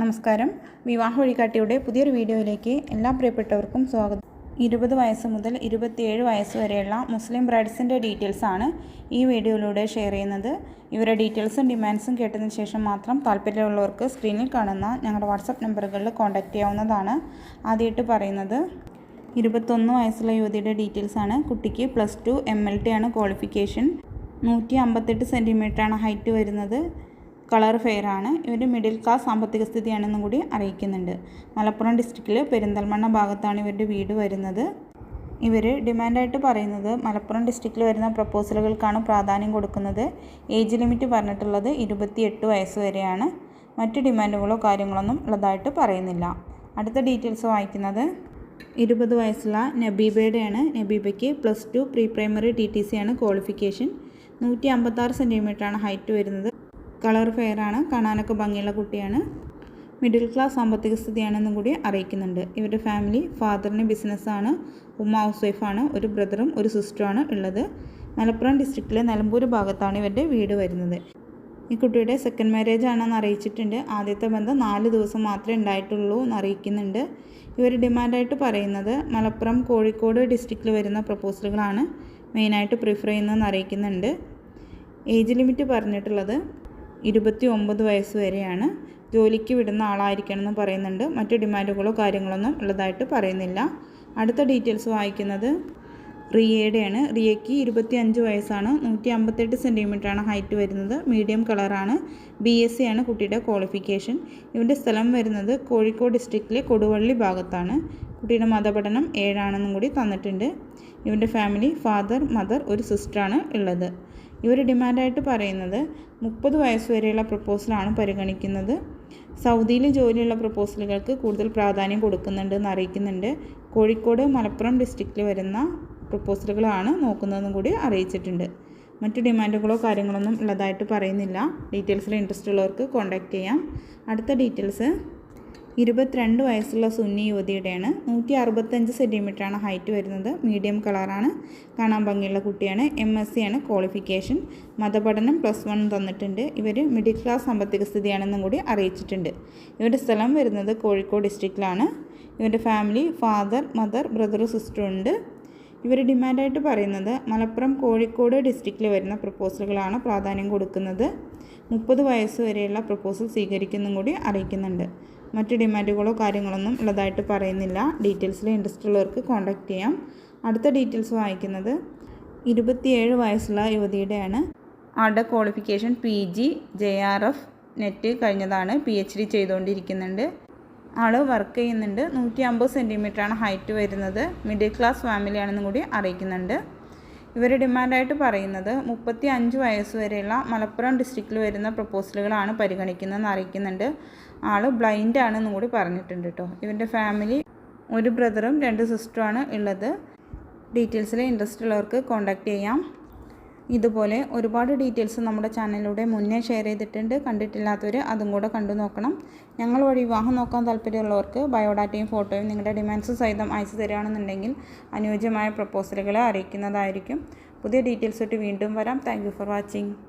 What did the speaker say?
നമസ്കാരം. വിവാഹ വഴികാട്ടിയുടെ പുതിയൊരു വീഡിയോയിലേക്ക് എല്ലാ പ്രിയപ്പെട്ടവർക്കും സ്വാഗതം. ഇരുപത് വയസ്സ് മുതൽ ഇരുപത്തിയേഴ് വയസ്സ് വരെയുള്ള മുസ്ലിം ബ്രൈഡ്സിന്റെ ഡീറ്റെയിൽസ് ആണ് ഈ വീഡിയോയിലൂടെ ഷെയർ ചെയ്യുന്നത്. ഇവരുടെ ഡീറ്റെയിൽസും ഡിമാൻഡ്സും കേട്ടതിന് ശേഷം മാത്രം താല്പര്യമുള്ളവർക്ക് സ്ക്രീനിൽ കാണുന്ന ഞങ്ങളുടെ വാട്സപ്പ് നമ്പറുകളിൽ കോൺടാക്റ്റ് ചെയ്യാവുന്നതാണ്. ആദ്യമായിട്ട് പറയുന്നത് ഇരുപത്തൊന്ന് വയസ്സുള്ള യുവതിയുടെ ഡീറ്റെയിൽസ് ആണ്. കുട്ടിക്ക് പ്ലസ് ടു എം ആണ് ക്വാളിഫിക്കേഷൻ. നൂറ്റി അമ്പത്തെട്ട് സെന്റിമീറ്ററാണ് ഹൈറ്റ് വരുന്നത്. കളർ ഫെയർ ആണ്. ഇവർ മിഡിൽ ക്ലാസ് സാമ്പത്തിക സ്ഥിതിയാണെന്നും കൂടി അറിയിക്കുന്നുണ്ട്. മലപ്പുറം ഡിസ്ട്രിക്റ്റിൽ പെരിന്തൽമണ്ണ ഭാഗത്താണ് ഇവരുടെ വീട് വരുന്നത്. ഇവർ ഡിമാൻഡായിട്ട് പറയുന്നത് മലപ്പുറം ഡിസ്ട്രിക്റ്റിൽ വരുന്ന പ്രപ്പോസലുകൾക്കാണ് പ്രാധാന്യം കൊടുക്കുന്നത്. ഏജ് ലിമിറ്റ് പറഞ്ഞിട്ടുള്ളത് ഇരുപത്തിയെട്ട് വയസ്സ് വരെയാണ്. മറ്റ് ഡിമാൻഡുകളോ കാര്യങ്ങളൊന്നും ഉള്ളതായിട്ട് പറയുന്നില്ല. അടുത്ത ഡീറ്റെയിൽസ് വായിക്കുന്നത്. ഇരുപത് വയസ്സുള്ള നബീബയുടെയാണ്. നബീബയ്ക്ക് plus two pre primary T T C ആണ് ക്വാളിഫിക്കേഷൻ നൂറ്റി അമ്പത്താറ് സെന്റിമീറ്ററാണ് ഹൈറ്റ് വരുന്നത്. കളർ ഫെയർ ആണ് കാണാനൊക്കെ ഭംഗിയുള്ള കുട്ടിയാണ്. മിഡിൽ ക്ലാസ് സാമ്പത്തിക സ്ഥിതിയാണെന്നും കൂടി അറിയിക്കുന്നുണ്ട്. ഇവരുടെ ഫാമിലി ഫാദറിന് ബിസിനസ്സാണ്. ഉമ്മ ഹൗസ് വൈഫാണ്. ഒരു ബ്രദറും ഒരു സിസ്റ്ററുമാണ് ഉള്ളത്. മലപ്പുറം ഡിസ്ട്രിക്റ്റിലെ നിലമ്പൂർ ഭാഗത്താണ് ഇവരുടെ വീട് വരുന്നത്. ഈ കുട്ടിയുടെ സെക്കൻഡ് മാരേജ് ആണെന്ന് അറിയിച്ചിട്ടുണ്ട്. ആദ്യത്തെ ബന്ധം നാല് ദിവസം മാത്രമേ ഉണ്ടായിട്ടുള്ളൂ എന്ന് അറിയിക്കുന്നുണ്ട്. ഇവർ ഡിമാൻഡായിട്ട് പറയുന്നത് മലപ്പുറം കോഴിക്കോട് ഡിസ്ട്രിക്റ്റിൽ വരുന്ന പ്രപ്പോസലുകളാണ് മെയിനായിട്ട് പ്രിഫർ ചെയ്യുന്നതെന്ന് അറിയിക്കുന്നുണ്ട്. ഏജ് ലിമിറ്റ് പറഞ്ഞിട്ടുള്ളത് ഇരുപത്തി ഒമ്പത് വയസ്സ് വരെയാണ് ജോലിക്ക് വിടുന്ന ആളായിരിക്കണം എന്ന് പറയുന്നുണ്ട്. മറ്റു ഡിമാൻഡുകളോ കാര്യങ്ങളൊന്നും ഉള്ളതായിട്ട് പറയുന്നില്ല. അടുത്ത ഡീറ്റെയിൽസ് വായിക്കുന്നത് റിയയുടെയാണ്. റിയയ്ക്ക് ഇരുപത്തി അഞ്ച് വയസ്സാണ്. നൂറ്റി അമ്പത്തെട്ട് സെന്റിമീറ്ററാണ് ഹൈറ്റ് വരുന്നത്. മീഡിയം കളറാണ്. ബി എസ് സി ആണ് കുട്ടിയുടെ ക്വാളിഫിക്കേഷൻ. ഇവന്റെ സ്ഥലം വരുന്നത് കോഴിക്കോട് ഡിസ്ട്രിക്റ്റിലെ കൊടുവള്ളി ഭാഗത്താണ്. കുട്ടിയുടെ മതപഠനം ഏഴാണെന്നും കൂടി തന്നിട്ടുണ്ട്. ഇവന്റെ ഫാമിലി ഫാദർ മദർ ഒരു സിസ്റ്ററാണ് ഉള്ളത്. ഇവർ ഡിമാൻഡായിട്ട് പറയുന്നത് മുപ്പത് വരെയുള്ള പ്രപ്പോസലാണ് പരിഗണിക്കുന്നത്. സൗദിയിൽ ജോലിയുള്ള പ്രപ്പോസലുകൾക്ക് കൂടുതൽ പ്രാധാന്യം കൊടുക്കുന്നുണ്ട് എന്ന് അറിയിക്കുന്നുണ്ട്. കോഴിക്കോട് മലപ്പുറം ഡിസ്ട്രിക്റ്റിൽ വരുന്ന പ്രപ്പോസലുകളാണ് നോക്കുന്നതെന്നും കൂടി അറിയിച്ചിട്ടുണ്ട്. മറ്റു ഡിമാൻഡുകളോ കാര്യങ്ങളൊന്നും ഉള്ളതായിട്ട് പറയുന്നില്ല. ഡീറ്റെയിൽസിൽ ഇൻട്രസ്റ്റ് ഉള്ളവർക്ക് കോൺടാക്റ്റ് ചെയ്യാം. അടുത്ത ഡീറ്റെയിൽസ് ഇരുപത്തിരണ്ട് വയസ്സുള്ള സുന്നി യുവതിയുടെയാണ് നൂറ്റി അറുപത്തഞ്ച് സെന്റിമീറ്ററാണ് ഹൈറ്റ് വരുന്നത്. മീഡിയം കളറാണ്. കാണാൻ ഭംഗിയുള്ള കുട്ടിയാണ്. എം എസ് സി ആണ് ക്വാളിഫിക്കേഷൻ. മതപഠനം പ്ലസ് വൺ തന്നിട്ടുണ്ട്. ഇവർ മിഡിൽ ക്ലാസ് സാമ്പത്തിക സ്ഥിതിയാണെന്നും കൂടി അറിയിച്ചിട്ടുണ്ട്. ഇവരുടെ സ്ഥലം വരുന്നത് കോഴിക്കോട് ഡിസ്ട്രിക്റ്റിലാണ്. ഇവരുടെ family father mother brother sister ഉണ്ട്. ഇവർ ഡിമാൻഡായിട്ട് പറയുന്നത് മലപ്പുറം കോഴിക്കോട് ഡിസ്ട്രിക്റ്റിൽ വരുന്ന പ്രപ്പോസലുകളാണ് പ്രാധാന്യം കൊടുക്കുന്നത്. മുപ്പത് വയസ്സ് വരെയുള്ള പ്രപ്പോസൽ സ്വീകരിക്കുന്നും കൂടി അറിയിക്കുന്നുണ്ട്. മറ്റ് ഡിമാൻഡുകളോ കാര്യങ്ങളൊന്നും ഉള്ളതായിട്ട് പറയുന്നില്ല. ഡീറ്റെയിൽസിൽ ഇൻട്രസ്റ്റ് ഉള്ളവർക്ക് കോൺടാക്റ്റ് ചെയ്യാം. അടുത്ത ഡീറ്റെയിൽസ് വായിക്കുന്നത് ഇരുപത്തിയേഴ് വയസ്സുള്ള യുവതിയുടെയാണ്. ആളുടെ qualification? P G J R F net കഴിഞ്ഞതാണ്. പി എച്ച് ഡി ചെയ്തുകൊണ്ടിരിക്കുന്നുണ്ട്. ആൾ വർക്ക് ചെയ്യുന്നുണ്ട്. നൂറ്റി അമ്പത് സെന്റിമീറ്ററാണ് ഹൈറ്റ് വരുന്നത്. മിഡിൽ ക്ലാസ് ഫാമിലിയാണെന്നും കൂടി അറിയിക്കുന്നുണ്ട്. ഇവർ ഡിമാൻഡായിട്ട് പറയുന്നത് മുപ്പത്തി അഞ്ച് വയസ്സ് വരെയുള്ള മലപ്പുറം ഡിസ്ട്രിക്റ്റിൽ വരുന്ന പ്രപ്പോസലുകളാണ് പരിഗണിക്കുന്നതെന്ന് അറിയിക്കുന്നുണ്ട്. ആൾ ബ്ലൈൻഡ് ആണെന്നും കൂടി പറഞ്ഞിട്ടുണ്ട് കേട്ടോ ഇവന്റെ ഫാമിലി ഒരു ബ്രദറും രണ്ട് സിസ്റ്ററുമാണ് ഉള്ളത്. ഡീറ്റെയിൽസിൽ ഇൻട്രസ്റ്റ് ഉള്ളവർക്ക് കോൺടാക്റ്റ് ചെയ്യാം. ഇതുപോലെ ഒരുപാട് ഡീറ്റെയിൽസ് നമ്മുടെ ചാനലിലൂടെ മുന്നേ ഷെയർ ചെയ്തിട്ടുണ്ട്. കണ്ടിട്ടില്ലാത്തവർ അതും കൂടെ കണ്ടു നോക്കണം. ഞങ്ങൾ വഴി വിവാഹം നോക്കാൻ താല്പര്യമുള്ളവർക്ക് ബയോഡാറ്റയും ഫോട്ടോയും നിങ്ങളുടെ ഡിമാൻഡ്സ് സഹിതം അയച്ചു തരികയാണെന്നുണ്ടെങ്കിൽ അനുയോജ്യമായ പ്രപ്പോസലുകളെ അറിയിക്കുന്നതായിരിക്കും. പുതിയ ഡീറ്റെയിൽസ് ഇട്ട് വീണ്ടും വരാം. Thank for watching.